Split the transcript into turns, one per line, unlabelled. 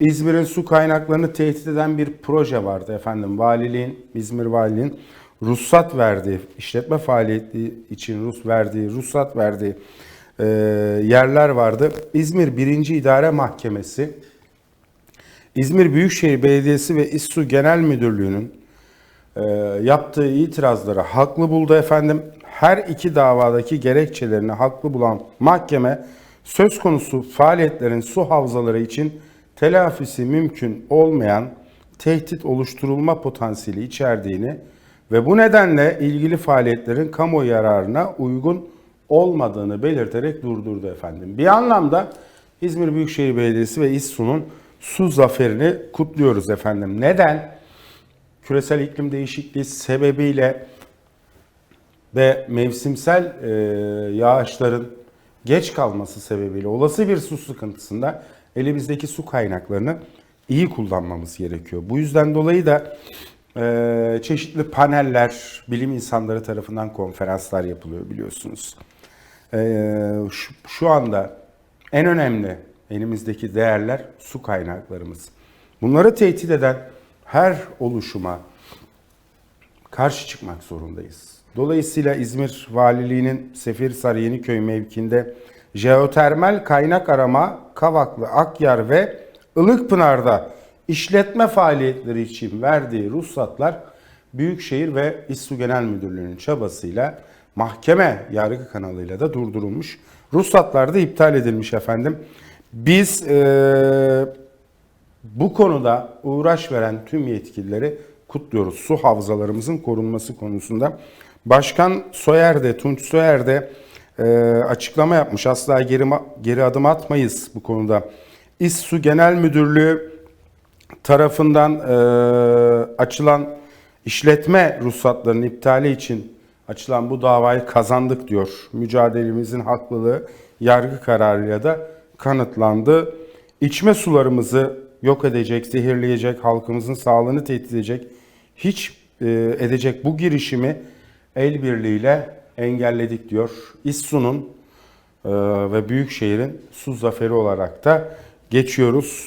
İzmir'in su kaynaklarını tehdit eden bir proje vardı efendim. Valiliğin, İzmir Valiliğin ruhsat verdiği, işletme faaliyeti için Rus verdiği, ruhsat verdiği e, yerler vardı. İzmir 1. İdare Mahkemesi, İzmir Büyükşehir Belediyesi ve İSSU Genel Müdürlüğü'nün e, yaptığı itirazları haklı buldu efendim. Her iki davadaki gerekçelerini haklı bulan mahkeme söz konusu faaliyetlerin su havzaları için telafisi mümkün olmayan tehdit oluşturulma potansiyeli içerdiğini ve bu nedenle ilgili faaliyetlerin kamu yararına uygun olmadığını belirterek durdurdu efendim. Bir anlamda İzmir Büyükşehir Belediyesi ve İSSU'nun su zaferini kutluyoruz efendim. Neden? küresel iklim değişikliği sebebiyle ve mevsimsel e, yağışların geç kalması sebebiyle olası bir su sıkıntısında elimizdeki su kaynaklarını iyi kullanmamız gerekiyor. Bu yüzden dolayı da e, çeşitli paneller, bilim insanları tarafından konferanslar yapılıyor biliyorsunuz. E, şu, şu anda en önemli elimizdeki değerler su kaynaklarımız. Bunları tehdit eden her oluşuma karşı çıkmak zorundayız. Dolayısıyla İzmir Valiliği'nin Seferihisar Yeniköy mevkinde jeotermal kaynak arama Kavaklı, Akyar ve Ilıkpınar'da işletme faaliyetleri için verdiği ruhsatlar Büyükşehir ve İSSU Genel Müdürlüğü'nün çabasıyla mahkeme yargı kanalıyla da durdurulmuş. Ruhsatlar da iptal edilmiş efendim. Biz eee bu konuda uğraş veren tüm yetkilileri kutluyoruz. Su havzalarımızın korunması konusunda. Başkan Soyer de, Tunç Soyer de açıklama yapmış. Asla geri, geri adım atmayız bu konuda. İSSU Genel Müdürlüğü tarafından e, açılan işletme ruhsatlarının iptali için açılan bu davayı kazandık diyor. Mücadelemizin haklılığı yargı kararıyla da kanıtlandı. İçme sularımızı yok edecek, zehirleyecek, halkımızın sağlığını tehdit edecek, hiç e, edecek bu girişimi el birliğiyle engelledik diyor. İSSU'nun e, ve Büyükşehir'in su zaferi olarak da geçiyoruz.